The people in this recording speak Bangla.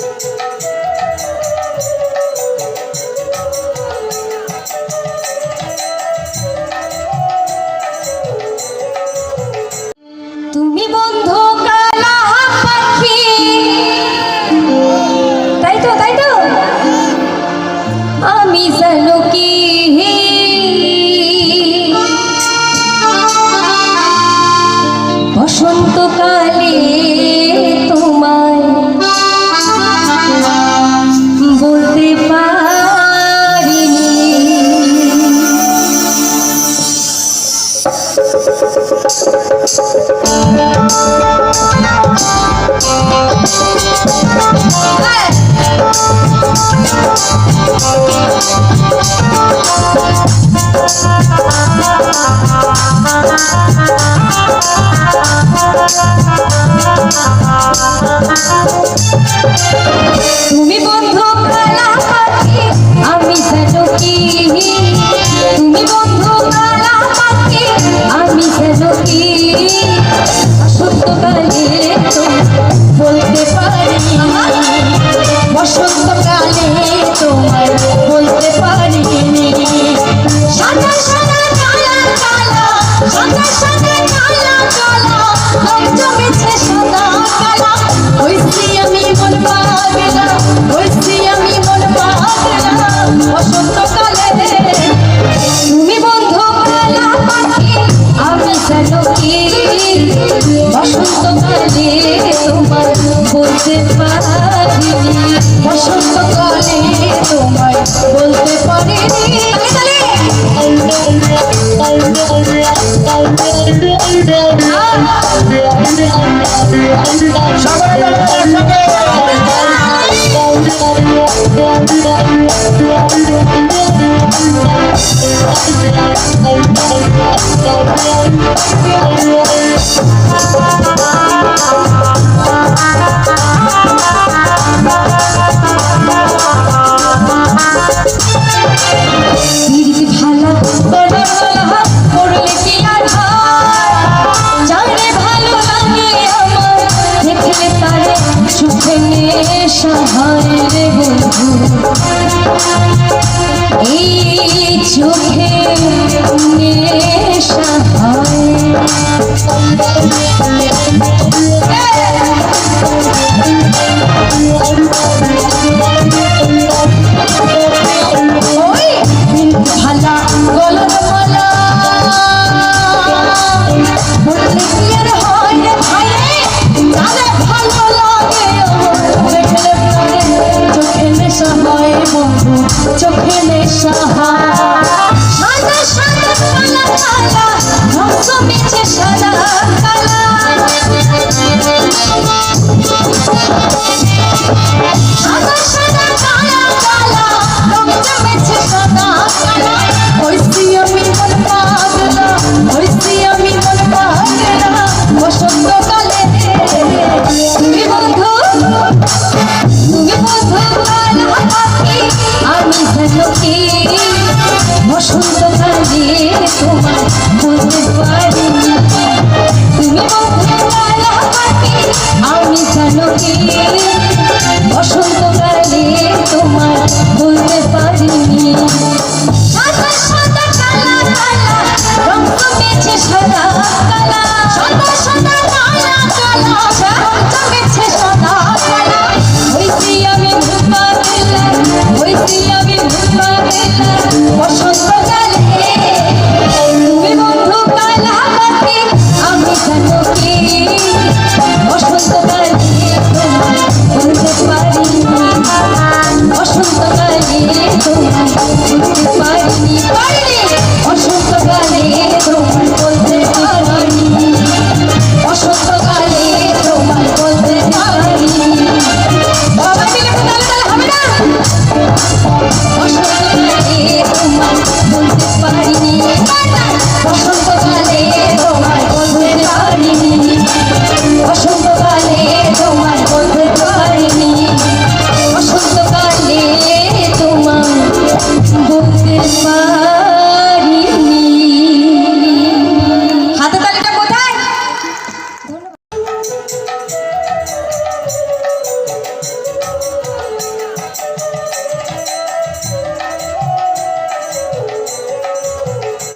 Música Thank you. বসন্তকালে পিরিতি নেশা রে বন্ধু এই চোখে বন্ধু চোখে নেশা হায়।